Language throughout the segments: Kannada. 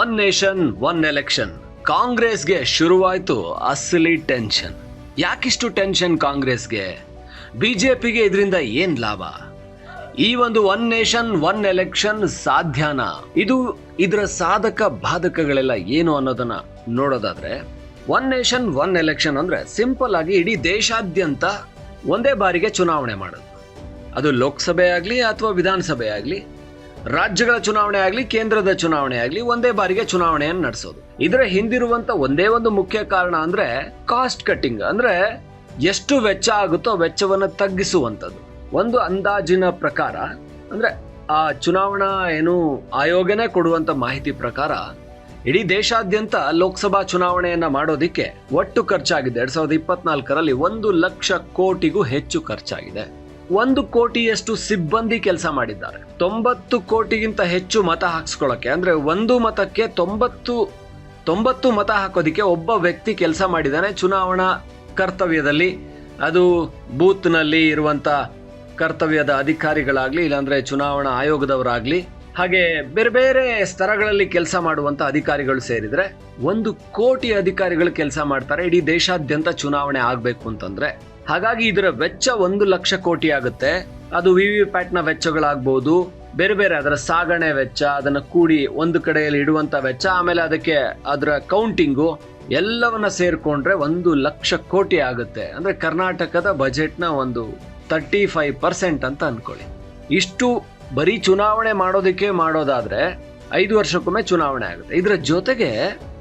ಒನ್ ನೇಷನ್ ಒನ್ ಎಲೆಕ್ಷನ್ ಕಾಂಗ್ರೆಸ್ಗೆ ಶುರುವಾಯಿತು ಅಸಲಿ ಟೆನ್ಷನ್ ಯಾಕಿಷ್ಟು ಟೆನ್ಷನ್ ಕಾಂಗ್ರೆಸ್ಗೆ? ಬಿಜೆಪಿಗೆ ಇದರಿಂದ ಏನ್ ಲಾಭ? ಈ ಒಂದು ಒನ್ ನೇಷನ್ ಒನ್ ಎಲೆಕ್ಷನ್ ಸಾಧ್ಯನಾ? ಇದು ಇದರ ಸಾಧಕ ಬಾಧಕಗಳೆಲ್ಲ ಏನು ಅನ್ನೋದನ್ನ ನೋಡೋದಾದ್ರೆ ಒನ್ ನೇಷನ್ ಒನ್ ಎಲೆಕ್ಷನ್ ಅಂದ್ರೆ ಸಿಂಪಲ್ ಆಗಿ ಇಡೀ ದೇಶಾದ್ಯಂತ ಒಂದೇ ಬಾರಿಗೆ ಚುನಾವಣೆ ಮಾಡೋದು. ಅದು ಲೋಕಸಭೆ ಆಗಲಿ ಅಥವಾ ವಿಧಾನಸಭೆ ಆಗಲಿ ರಾಜ್ಯಗಳ ಚುನಾವಣೆ ಆಗಲಿ, ಕೇಂದ್ರದ ಚುನಾವಣೆ ಆಗಲಿ ಒಂದೇ ಬಾರಿಗೆ ಚುನಾವಣೆಯನ್ನು ನಡೆಸೋದು. ಇದರ ಹಿಂದಿರುವಂತ ಒಂದೇ ಒಂದು ಮುಖ್ಯ ಕಾರಣ ಅಂದ್ರೆ ಕಾಸ್ಟ್ ಕಟ್ಟಿಂಗ್ ಅಂದ್ರೆ ಎಷ್ಟು ವೆಚ್ಚ ಆಗುತ್ತೋ ವೆಚ್ಚವನ್ನು ತಗ್ಗಿಸುವಂಥದ್ದು. ಒಂದು ಅಂದಾಜಿನ ಪ್ರಕಾರ, ಅಂದ್ರೆ ಆ ಚುನಾವಣಾ ಏನು ಆಯೋಗನೇ ಕೊಡುವಂತ ಮಾಹಿತಿ ಪ್ರಕಾರ, ಇಡೀ ದೇಶಾದ್ಯಂತ ಲೋಕಸಭಾ ಚುನಾವಣೆಯನ್ನ ಮಾಡೋದಿಕ್ಕೆ ಒಟ್ಟು ಖರ್ಚಾಗಿದೆ. ಎರಡ್ ಸಾವಿರದ ಇಪ್ಪತ್ನಾಲ್ಕರಲ್ಲಿ ಒಂದು ಲಕ್ಷ ಕೋಟಿಗೂ ಹೆಚ್ಚು ಖರ್ಚಾಗಿದೆ. ಒಂದು ಕೋಟಿಯಷ್ಟು ಸಿಬ್ಬಂದಿ ಕೆಲಸ ಮಾಡಿದ್ದಾರೆ. ತೊಂಬತ್ತು ಕೋಟಿಗಿಂತ ಹೆಚ್ಚು ಮತ ಹಾಕ್ಸ್ಕೊಳ್ಳೋಕೆ ಅಂದ್ರೆ ಒಂದು ಮತಕ್ಕೆ ತೊಂಬತ್ತು ತೊಂಬತ್ತು ಮತ ಹಾಕೋದಿಕ್ಕೆ ಒಬ್ಬ ವ್ಯಕ್ತಿ ಕೆಲಸ ಮಾಡಿದ್ದಾನೆ ಚುನಾವಣಾ ಕರ್ತವ್ಯದಲ್ಲಿ. ಅದು ಬೂತ್ನಲ್ಲಿ ಇರುವಂತ ಕರ್ತವ್ಯದ ಅಧಿಕಾರಿಗಳಾಗ್ಲಿ, ಇಲ್ಲಾಂದ್ರೆ ಚುನಾವಣಾ ಆಯೋಗದವರಾಗ್ಲಿ, ಹಾಗೆ ಬೇರೆ ಬೇರೆ ಸ್ತರಗಳಲ್ಲಿ ಕೆಲಸ ಮಾಡುವಂತ ಅಧಿಕಾರಿಗಳು ಸೇರಿದ್ರೆ ಒಂದು ಕೋಟಿ ಅಧಿಕಾರಿಗಳು ಕೆಲಸ ಮಾಡ್ತಾರೆ. ಇಡೀ ದೇಶಾದ್ಯಂತ ಚುನಾವಣೆ ಆಗಬೇಕು ಅಂತಂದ್ರೆ. ಹಾಗಾಗಿ ಇದರ ವೆಚ್ಚ ಒಂದು ಲಕ್ಷ ಕೋಟಿ ಆಗುತ್ತೆ. ಅದು ವಿ ವಿ ಪ್ಯಾಟ್ನ ವೆಚ್ಚಗಳಾಗಬಹುದು ಬೇರೆ ಬೇರೆ ಅದರ ಸಾಗಣೆ ವೆಚ್ಚ, ಅದನ್ನ ಕೂಡಿ ಒಂದು ಕಡೆಯಲ್ಲಿ ಇಡುವಂತ ವೆಚ್ಚ, ಆಮೇಲೆ ಅದಕ್ಕೆ ಅದರ ಕೌಂಟಿಂಗು ಎಲ್ಲವನ್ನ ಸೇರ್ಕೊಂಡ್ರೆ ಒಂದು ಲಕ್ಷ ಕೋಟಿ ಆಗುತ್ತೆ. ಅಂದ್ರೆ ಕರ್ನಾಟಕದ ಬಜೆಟ್ನ ಒಂದು ತರ್ಟಿ ಫೈವ್ ಪರ್ಸೆಂಟ್ ಅಂತ ಅನ್ಕೊಳ್ಳಿ. ಇಷ್ಟು ಬರೀ ಚುನಾವಣೆ ಮಾಡೋದಕ್ಕೆ ಮಾಡೋದಾದ್ರೆ ಐದು ವರ್ಷಕ್ಕೊಮ್ಮೆ ಚುನಾವಣೆ ಆಗುತ್ತೆ. ಇದರ ಜೊತೆಗೆ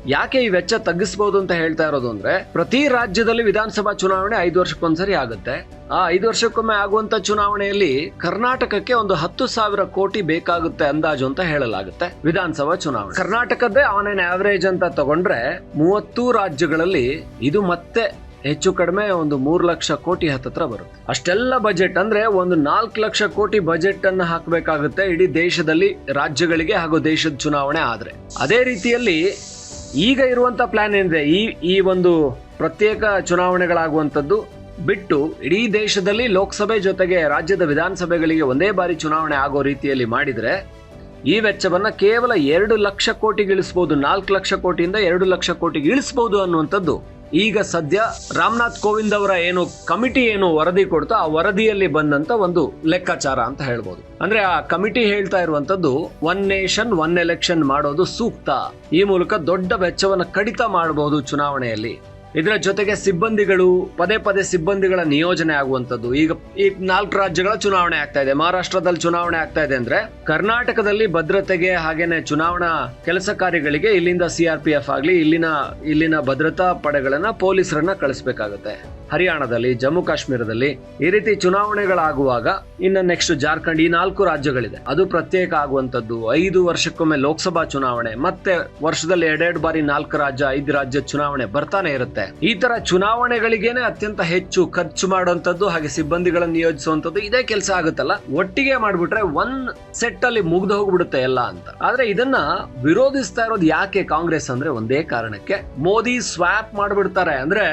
ಯಾಕೆ ಈ ವೆಚ್ಚ ತಗ್ಗಿಸಬಹುದು ಅಂತ ಹೇಳ್ತಾ ಇರೋದು ಅಂದ್ರೆ, ಪ್ರತಿ ರಾಜ್ಯದಲ್ಲಿ ವಿಧಾನಸಭಾ ಚುನಾವಣೆ ಐದು ವರ್ಷಕ್ಕೊಂದ್ಸರಿ ಆಗುತ್ತೆ. ಆ ಐದು ವರ್ಷಕ್ಕೊಮ್ಮೆ ಆಗುವಂತ ಚುನಾವಣೆಯಲ್ಲಿ ಕರ್ನಾಟಕಕ್ಕೆ ಒಂದು ಹತ್ತು ಸಾವಿರ ಕೋಟಿ ಬೇಕಾಗುತ್ತೆ ಅಂದಾಜು ಅಂತ ಹೇಳಲಾಗುತ್ತೆ ವಿಧಾನಸಭಾ ಚುನಾವಣೆ. ಕರ್ನಾಟಕದ್ದೇ ಆನ್ ಎನ್ ಆವರೇಜ್ ಅಂತ ತಗೊಂಡ್ರೆ, ಮೂವತ್ತು ರಾಜ್ಯಗಳಲ್ಲಿ ಇದು ಮತ್ತೆ ಹೆಚ್ಚು ಕಡಿಮೆ ಒಂದು ಮೂರು ಲಕ್ಷ ಕೋಟಿ ಹತ್ತತ್ರ ಬರುತ್ತೆ. ಅಷ್ಟೆಲ್ಲ ಬಜೆಟ್ ಅಂದ್ರೆ ಒಂದು ನಾಲ್ಕು ಲಕ್ಷ ಕೋಟಿ ಬಜೆಟ್ ಅನ್ನು ಹಾಕಬೇಕಾಗುತ್ತೆ ಇಡೀ ದೇಶದಲ್ಲಿ ರಾಜ್ಯಗಳಿಗೆ ಹಾಗೂ ದೇಶದ ಚುನಾವಣೆ ಆದ್ರೆ. ಅದೇ ರೀತಿಯಲ್ಲಿ ಈಗ ಇರುವಂತ ಪ್ಲಾನ್ ಏನಿದೆ? ಈ ಈ ಒಂದು ಪ್ರತ್ಯೇಕ ಚುನಾವಣೆಗಳಾಗುವಂಥದ್ದು ಬಿಟ್ಟು ಇಡೀ ದೇಶದಲ್ಲಿ ಲೋಕಸಭೆ ಜೊತೆಗೆ ರಾಜ್ಯದ ವಿಧಾನಸಭೆಗಳಿಗೆ ಒಂದೇ ಬಾರಿ ಚುನಾವಣೆ ಆಗೋ ರೀತಿಯಲ್ಲಿ ಮಾಡಿದ್ರೆ ಈ ವೆಚ್ಚವನ್ನ ಕೇವಲ ಎರಡು ಲಕ್ಷ ಕೋಟಿಗೆ ಇಳಿಸಬಹುದು ನಾಲ್ಕು ಲಕ್ಷ ಕೋಟಿಯಿಂದ ಎರಡು ಲಕ್ಷ ಕೋಟಿಗೆ ಇಳಿಸಬಹುದು ಅನ್ನುವಂಥದ್ದು ಈಗ ಸದ್ಯ ರಾಮನಾಥ್ ಕೋವಿಂದ್ ಅವರ ಏನು ಕಮಿಟಿ ಏನು ವರದಿ ಕೊಡ್ತೋ ಆ ವರದಿಯಲ್ಲಿ ಬಂದಂತ ಒಂದು ಲೆಕ್ಕಾಚಾರ ಅಂತ ಹೇಳ್ಬೋದು. ಅಂದ್ರೆ ಆ ಕಮಿಟಿ ಹೇಳ್ತಾ ಇರುವಂತದ್ದು ಒನ್ ನೇಷನ್, ಒನ್ ಎಲೆಕ್ಷನ್ ಮಾಡೋದು ಸೂಕ್ತ. ಈ ಮೂಲಕ ದೊಡ್ಡ ವೆಚ್ಚವನ್ನು ಕಡಿತ ಮಾಡಬಹುದು ಚುನಾವಣೆಯಲ್ಲಿ. ಇದರ ಜೊತೆಗೆ ಸಿಬ್ಬಂದಿಗಳು, ಪದೇ ಪದೇ ಸಿಬ್ಬಂದಿಗಳ ನಿಯೋಜನೆ ಆಗುವಂತದ್ದು ಈಗ ಈ ನಾಲ್ಕು ರಾಜ್ಯಗಳ ಚುನಾವಣೆ ಆಗ್ತಾ ಇದೆ. ಮಹಾರಾಷ್ಟ್ರದಲ್ಲಿ ಚುನಾವಣೆ ಆಗ್ತಾ ಇದೆ ಅಂದ್ರೆ ಕರ್ನಾಟಕದಲ್ಲಿ ಭದ್ರತೆಗೆ ಹಾಗೇನೆ ಚುನಾವಣಾ ಕೆಲಸ ಕಾರ್ಯಗಳಿಗೆ ಇಲ್ಲಿಂದ ಸಿಆರ್ಪಿಎಫ್ ಆಗ್ಲಿ, ಇಲ್ಲಿನ ಇಲ್ಲಿನ ಭದ್ರತಾ ಪಡೆಗಳನ್ನ ಪೊಲೀಸರನ್ನ ಕಳಿಸ್ಬೇಕಾಗುತ್ತೆ. ಹರಿಯಾಣದಲ್ಲಿ, ಜಮ್ಮು ಕಾಶ್ಮೀರದಲ್ಲಿ ಈ ರೀತಿ ಚುನಾವಣೆಗಳಾಗುವಾಗ ಇನ್ನು ನೆಕ್ಸ್ಟ್ ಜಾರ್ಖಂಡ್ ಈ ನಾಲ್ಕು ರಾಜ್ಯಗಳಿದೆ. ಅದು ಪ್ರತ್ಯೇಕ ಆಗುವಂತದ್ದು ಐದು ವರ್ಷಕ್ಕೊಮ್ಮೆ ಲೋಕಸಭಾ ಚುನಾವಣೆ, ಮತ್ತೆ ವರ್ಷದಲ್ಲಿ ಎರಡೆರಡು ಬಾರಿ ನಾಲ್ಕು ರಾಜ್ಯ, ಐದು ರಾಜ್ಯ ಚುನಾವಣೆ ಬರ್ತಾನೆ ಇರುತ್ತೆ. ಈ ತರ ಚುನಾವಣೆಗಳಿಗೇನೆ ಅತ್ಯಂತ ಹೆಚ್ಚು ಖರ್ಚು ಮಾಡುವಂತದ್ದು ಹಾಗೆ ಸಿಬ್ಬಂದಿಗಳನ್ನು ನಿಯೋಜಿಸುವಂತದ್ದು ಇದೇ ಕೆಲಸ ಆಗುತ್ತಲ್ಲ? ಒಟ್ಟಿಗೆ ಮಾಡ್ಬಿಟ್ರೆ ಒನ್ ಸೆಟ್ ಅಲ್ಲಿ ಮುಗ್ದು ಹೋಗ್ಬಿಡುತ್ತೆ ಎಲ್ಲ ಅಂತ. ಆದ್ರೆ ಇದನ್ನ ವಿರೋಧಿಸ್ತಾ ಇರೋದು ಯಾಕೆ ಕಾಂಗ್ರೆಸ್ ಅಂದ್ರೆ ಒಂದೇ ಕಾರಣಕ್ಕೆ ಮೋದಿ ಸ್ವಾಪ್ ಮಾಡ್ಬಿಡ್ತಾರೆ. ಅಂದ್ರೆ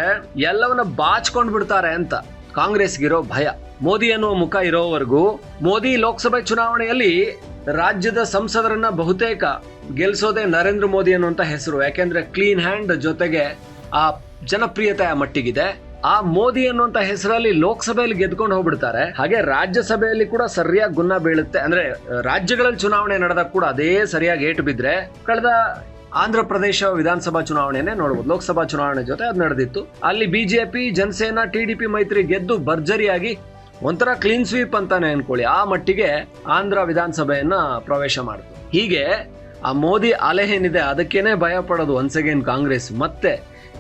ಎಲ್ಲವನ್ನ ಬಾಚ್ಕೊಂಡ್ ಬಿಡ್ತಾರೆ ಅಂತ ಕಾಂಗ್ರೆಸ್ಗಿರೋ ಭಯ. ಮೋದಿ ಅನ್ನುವ ಮುಖ ಇರೋವರೆಗೂ ಮೋದಿ ಲೋಕಸಭೆ ಚುನಾವಣೆಯಲ್ಲಿ ರಾಜ್ಯದ ಸಂಸದರನ್ನ ಬಹುತೇಕ ಗೆಲ್ಸೋದೆ ನರೇಂದ್ರ ಮೋದಿ ಅನ್ನುವಂತ ಹೆಸರು. ಯಾಕೆಂದ್ರೆ ಕ್ಲೀನ್ ಹ್ಯಾಂಡ್ ಜೊತೆಗೆ ಆ ಜನಪ್ರಿಯತೆಯ ಮಟ್ಟಿಗಿದೆ. ಆ ಮೋದಿ ಅನ್ನುವಂತ ಹೆಸರಲ್ಲಿ ಲೋಕಸಭೆಯಲ್ಲಿ ಗೆದ್ಕೊಂಡು ಹೋಗ್ಬಿಡ್ತಾರೆ. ಹಾಗೆ ರಾಜ್ಯಸಭೆಯಲ್ಲಿ ಕೂಡ ಸರಿಯಾಗಿ ಗುನ್ನ ಬೀಳುತ್ತೆ. ಅಂದ್ರೆ ರಾಜ್ಯಗಳಲ್ಲಿ ಚುನಾವಣೆ ನಡೆದಾಗ ಕೂಡ ಅದೇ ಸರಿಯಾಗಿ ಏಟು ಬಿದ್ರೆ, ಕಳೆದ ಆಂಧ್ರ ಪ್ರದೇಶ ವಿಧಾನಸಭಾ ಚುನಾವಣೆಯನ್ನೇ ನೋಡಬಹುದು ಲೋಕಸಭಾ ಚುನಾವಣೆ ಜೊತೆ ಅದು ನಡೆದಿತ್ತು. ಅಲ್ಲಿ ಬಿಜೆಪಿ, ಜನಸೇನಾ ಟಿಡಿಪಿ ಮೈತ್ರಿ ಗೆದ್ದು ಭರ್ಜರಿಯಾಗಿ ಒಂಥರ ಕ್ಲೀನ್ ಸ್ವೀಪ್ ಅಂತಾನೆ ಅನ್ಕೊಳ್ಳಿ. ಆ ಮಟ್ಟಿಗೆ ಆಂಧ್ರ ವಿಧಾನಸಭೆಯನ್ನ ಪ್ರವೇಶ ಮಾಡಿತು. ಹೀಗೆ ಆ ಮೋದಿ ಅಲೆ ಏನಿದೆ ಅದಕ್ಕೇನೆ ಭಯ ಪಡೋದು ಒನ್ಸ್ ಅಗೇನ್ ಕಾಂಗ್ರೆಸ್. ಮತ್ತೆ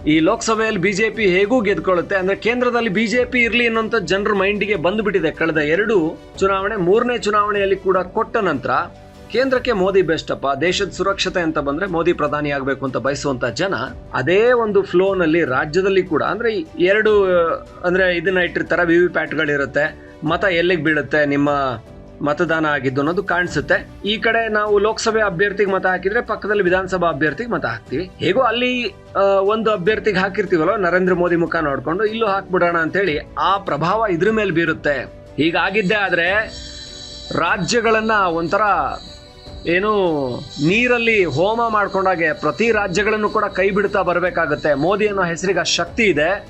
ಈ ಲೋಕಸಭೆಯಲ್ಲಿ ಬಿಜೆಪಿ ಹೇಗೂ ಗೆದ್ಕೊಳ್ಳುತ್ತೆ? ಅಂದ್ರೆ ಕೇಂದ್ರದಲ್ಲಿ ಬಿಜೆಪಿ ಇರ್ಲಿ ಅನ್ನೋಂಥ ಜನರ ಮೈಂಡಿಗೆ ಬಂದ್ಬಿಟ್ಟಿದೆ. ಕಳೆದ ಎರಡು ಚುನಾವಣೆ, ಮೂರನೇ ಚುನಾವಣೆಯಲ್ಲಿ ಕೂಡ ಕೊಟ್ಟ ನಂತರ ಕೇಂದ್ರಕ್ಕೆ ಮೋದಿ ಬೆಸ್ಟ್ ಅಪ್ಪ ದೇಶದ ಸುರಕ್ಷತೆ ಅಂತ ಬಂದ್ರೆ ಮೋದಿ ಪ್ರಧಾನಿ ಆಗಬೇಕು ಅಂತ ಬಯಸುವಂತ ಜನ ಅದೇ ಒಂದು ಫ್ಲೋ ನಲ್ಲಿ ರಾಜ್ಯದಲ್ಲಿ ಕೂಡ, ಅಂದ್ರೆ ಎರಡು, ಅಂದ್ರೆ ಇದನ್ನ ಇಟ್ಟಿರ್ತಾರೆ ವಿ ವಿ ಪ್ಯಾಟ್ಗಳಿರುತ್ತೆ, ಮತ ಎಲ್ಲಿಗೆ ಬೀಳುತ್ತೆ, ನಿಮ್ಮ ಮತದಾನ ಆಗಿದ್ದು ಅನ್ನೋದು ಕಾಣಿಸುತ್ತೆ. ಈ ಕಡೆ ನಾವು ಲೋಕಸಭೆ ಅಭ್ಯರ್ಥಿಗೆ ಮತ ಹಾಕಿದ್ರೆ ಪಕ್ಕದಲ್ಲಿ ವಿಧಾನಸಭಾ ಅಭ್ಯರ್ಥಿಗೆ ಮತ ಹಾಕ್ತಿವಿ. ಹೇಗೋ ಅಲ್ಲಿ ಒಂದು ಅಭ್ಯರ್ಥಿಗೆ ಹಾಕಿರ್ತೀವಲ್ಲ ನರೇಂದ್ರ ಮೋದಿ ಮುಖ ನೋಡ್ಕೊಂಡು, ಇಲ್ಲೂ ಹಾಕ್ಬಿಡೋಣ ಅಂತೇಳಿ ಆ ಪ್ರಭಾವ ಇದ್ರ ಮೇಲೆ ಬೀರುತ್ತೆ. ಹೀಗಾಗಿದ್ದೇ ಆದ್ರೆ ರಾಜ್ಯಗಳನ್ನ ಒಂಥರ ಏನು ನೀರಲ್ಲಿ ಹೋಮ ಮಾಡ್ಕೊಂಡಾಗೆ ಪ್ರತಿ ರಾಜ್ಯಗಳನ್ನು ಕೂಡ ಕೈ ಬಿಡ್ತಾ ಬರಬೇಕಾಗುತ್ತೆ. ಮೋದಿ ಅನ್ನೋ ಹೆಸರಿಗೆ ಶಕ್ತಿ ಇದೆ.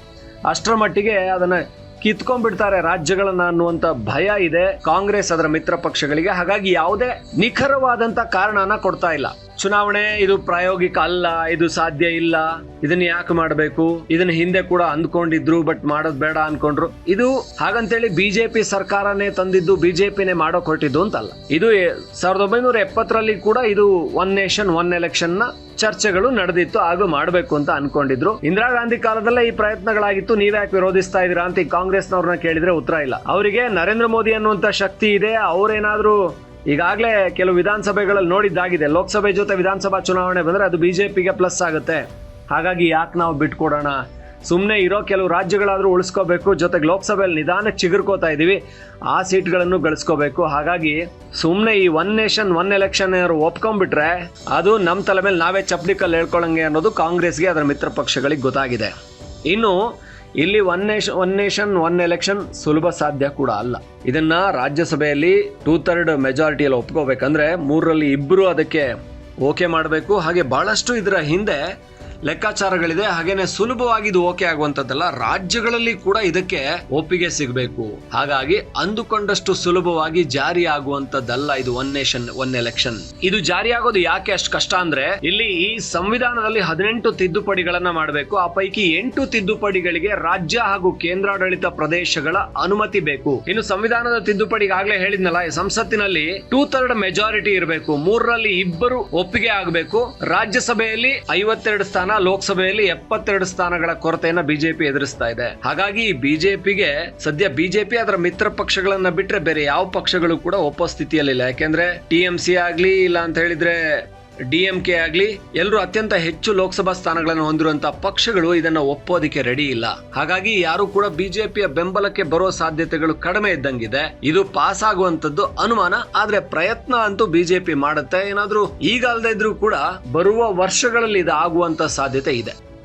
ಅಷ್ಟರ ಮಟ್ಟಿಗೆ ಅದನ್ನ ಕಿತ್ಕೊಂಡ್ಬಿಡ್ತಾರೆ ರಾಜ್ಯಗಳನ್ನ ಅನ್ನುವಂತ ಭಯ ಇದೆ. ಕಾಂಗ್ರೆಸ್ ಅದರ ಮಿತ್ರ ಪಕ್ಷಗಳಿಗೆ. ಹಾಗಾಗಿ ಯಾವುದೇ ನಿಖರವಾದಂತ ಕಾರಣನ ಕೊಡ್ತಾ ಇಲ್ಲ. ಚುನಾವಣೆ, ಇದು ಪ್ರಾಯೋಗಿಕ ಅಲ್ಲ, ಇದು ಸಾಧ್ಯ ಇಲ್ಲ, ಇದನ್ನ ಯಾಕೆ ಮಾಡಬೇಕು? ಇದನ್ನ ಹಿಂದೆ ಕೂಡ ಅಂದ್ಕೊಂಡಿದ್ರು, ಬಟ್ ಮಾಡೋದ್ ಬೇಡ ಅನ್ಕೊಂಡ್ರು. ಇದು ಹಾಗಂತೇಳಿ ಬಿಜೆಪಿ ಸರ್ಕಾರನೇ ತಂದಿದ್ದು, ಬಿಜೆಪಿನೇ ಮಾಡೋಕ್ ಹೊರಟಿದ್ದು ಅಂತಲ್ಲ. ಇದು ಸಾವಿರದ ಒಂಬೈನೂರ ಎಪ್ಪತ್ತರಲ್ಲಿ ಕೂಡ ಇದು ಒನ್ ನೇಷನ್, ಒನ್ ಎಲೆಕ್ಷನ್ನ ಚರ್ಚೆಗಳು ನಡೆದಿತ್ತು ಹಾಗೂ ಮಾಡಬೇಕು ಅಂತ ಅನ್ಕೊಂಡಿದ್ರು. ಇಂದಿರಾ ಗಾಂಧಿ ಕಾಲದಲ್ಲೇ ಈ ಪ್ರಯತ್ನಗಳಾಗಿತ್ತು ನೀವ್ಯಾಕೆ ವಿರೋಧಿಸ್ತಾ ಇದೀರಾ ಅಂತ ಈ ಕಾಂಗ್ರೆಸ್ನವ್ರನ್ನ ಕೇಳಿದ್ರೆ ಉತ್ತರ ಇಲ್ಲ. ಅವರಿಗೆ ನರೇಂದ್ರ ಮೋದಿ ಅನ್ನುವಂತ ಶಕ್ತಿ ಇದೆ, ಅವ್ರೇನಾದ್ರೂ ಈಗಾಗಲೇ ಕೆಲವು ವಿಧಾನಸಭೆಗಳಲ್ಲಿ ನೋಡಿದ್ದಾಗಿದೆ. ಲೋಕಸಭೆ ಜೊತೆ ವಿಧಾನಸಭಾ ಚುನಾವಣೆ ಬಂದರೆ ಅದು ಬಿ ಜೆ ಪಿಗೆ ಪ್ಲಸ್ ಆಗುತ್ತೆ. ಹಾಗಾಗಿ ಯಾಕೆ ನಾವು ಬಿಟ್ಕೊಡೋಣ ಸುಮ್ಮನೆ ಇರೋ ಕೆಲವು ರಾಜ್ಯಗಳಾದರೂ ಉಳಿಸ್ಕೋಬೇಕು. ಜೊತೆಗೆ ಲೋಕಸಭೆಯಲ್ಲಿ ನಿಧಾನಕ್ಕೆ ಚಿಗುರ್ಕೋತಾ ಇದ್ದೀವಿ ಆ ಸೀಟ್ಗಳನ್ನು ಗಳಿಸ್ಕೋಬೇಕು. ಹಾಗಾಗಿ ಸುಮ್ಮನೆ ಈ ಒನ್ ನೇಷನ್, ಒನ್ ಎಲೆಕ್ಷನ್ ಏನಾದ್ರು ಒಪ್ಕೊಂಡ್ಬಿಟ್ರೆ ಅದು ನಮ್ಮ ತಲೆ ಮೇಲೆ ನಾವೇ ಚಪ್ಪಡಿ ಕಲ್ಲು ಹೇಳ್ಕೊಳಂಗೆ ಅನ್ನೋದು ಕಾಂಗ್ರೆಸ್ಗೆ ಅದರ ಮಿತ್ರ ಪಕ್ಷಗಳಿಗೆ ಗೊತ್ತಾಗಿದೆ. ಇನ್ನು ಇಲ್ಲಿ one nation one nation one election ಸುಲಭ ಸಾಧ್ಯ ಕೂಡ ಅಲ್ಲ. ಇದನ್ನ ರಾಜ್ಯಸಭೆಯಲ್ಲಿ ಟೂ ಥರ್ಡ್ ಮೆಜಾರಿಟಿಯಲ್ಲಿ ಒಪ್ಕೋಬೇಕಂದ್ರೆ ಮೂರರಲ್ಲಿ ಇಬ್ಬರು ಅದಕ್ಕೆ ಓಕೆ ಮಾಡಬೇಕು. ಹಾಗೆ ಬಹಳಷ್ಟು ಇದರ ಹಿಂದೆ ಲೆಕ್ಕಾಚಾರಗಳಿದೆ. ಹಾಗೇನೆ ಸುಲಭವಾಗಿ ಇದು ಓಕೆ ಆಗುವಂತದ್ದಲ್ಲ ರಾಜ್ಯಗಳಲ್ಲಿ ಕೂಡ ಇದಕ್ಕೆ ಒಪ್ಪಿಗೆ ಸಿಗಬೇಕು. ಹಾಗಾಗಿ ಅಂದುಕೊಂಡಷ್ಟು ಸುಲಭವಾಗಿ ಜಾರಿ ಆಗುವಂತದ್ದಲ್ಲ ಇದು ಒನ್ ನೇಷನ್ ಒನ್ ಎಲೆಕ್ಷನ್ ಇದು ಜಾರಿ ಆಗೋದು ಯಾಕೆ ಅಷ್ಟು ಕಷ್ಟ ಅಂದ್ರೆ, ಇಲ್ಲಿ ಈ ಸಂವಿಧಾನದಲ್ಲಿ ಹದಿನೆಂಟು ತಿದ್ದುಪಡಿಗಳನ್ನ ಮಾಡಬೇಕು. ಆ ಪೈಕಿ ಎಂಟು ತಿದ್ದುಪಡಿಗಳಿಗೆ ರಾಜ್ಯ ಹಾಗೂ ಕೇಂದ್ರಾಡಳಿತ ಪ್ರದೇಶಗಳ ಅನುಮತಿ ಬೇಕು. ಇನ್ನು ಸಂವಿಧಾನದ ತಿದ್ದುಪಡಿಗೆ ಆಗ್ಲೇ ಹೇಳಿದ್ನಲ್ಲ, ಈ ಸಂಸತ್ತಿನಲ್ಲಿ ಟೂ ಥರ್ಡ್ ಮೆಜಾರಿಟಿ ಇರಬೇಕು. ಮೂರರಲ್ಲಿ ಇಬ್ಬರು ಒಪ್ಪಿಗೆ ಆಗಬೇಕು. ರಾಜ್ಯಸಭೆಯಲ್ಲಿ ಐವತ್ತೆರಡು ಸ್ಥಾನ ಲೋಕಸಭೆಯಲ್ಲಿ ಎಪ್ಪತ್ತೆರಡು ಸ್ಥಾನಗಳ ಕೊರತೆಯನ್ನ ಬಿಜೆಪಿ ಎದುರಿಸ್ತಾ ಇದೆ. ಹಾಗಾಗಿ ಬಿಜೆಪಿಗೆ ಸದ್ಯ ಬಿಜೆಪಿ ಅದರ ಮಿತ್ರ ಪಕ್ಷಗಳನ್ನ ಬಿಟ್ರೆ ಬೇರೆ ಯಾವ ಪಕ್ಷಗಳು ಕೂಡ ಒಪ್ಪೋ ಸ್ಥಿತಿಯಲ್ಲಿಲ್ಲ ಯಾಕೆಂದ್ರೆ ಟಿಎಂಸಿ ಆಗ್ಲಿ ಇಲ್ಲ ಅಂತ ಹೇಳಿದ್ರೆ ಡಿ ಎಂ ಕೆ ಆಗ್ಲಿ ಎಲ್ಲರೂ ಅತ್ಯಂತ ಹೆಚ್ಚು ಲೋಕಸಭಾ ಸ್ಥಾನಗಳನ್ನು ಹೊಂದಿರುವಂತ ಪಕ್ಷಗಳು ಇದನ್ನ ಒಪ್ಪೋದಕ್ಕೆ ರೆಡಿ ಇಲ್ಲ. ಹಾಗಾಗಿ ಯಾರು ಕೂಡ ಬಿಜೆಪಿಯ ಬೆಂಬಲಕ್ಕೆ ಬರುವ ಸಾಧ್ಯತೆಗಳು ಕಡಿಮೆ ಇದ್ದಂಗಿದೆ. ಇದು ಪಾಸ್ ಆಗುವಂತದ್ದು ಅನುಮಾನ, ಆದ್ರೆ ಪ್ರಯತ್ನ ಅಂತೂ ಬಿಜೆಪಿ ಮಾಡುತ್ತೆ. ಏನಾದ್ರೂ ಈಗ ಅಲ್ಲದೆ ಇದ್ರೂ ಕೂಡ ಬರುವ ವರ್ಷಗಳಲ್ಲಿ ಇದು ಆಗುವಂತ ಸಾಧ್ಯತೆ ಇದೆ.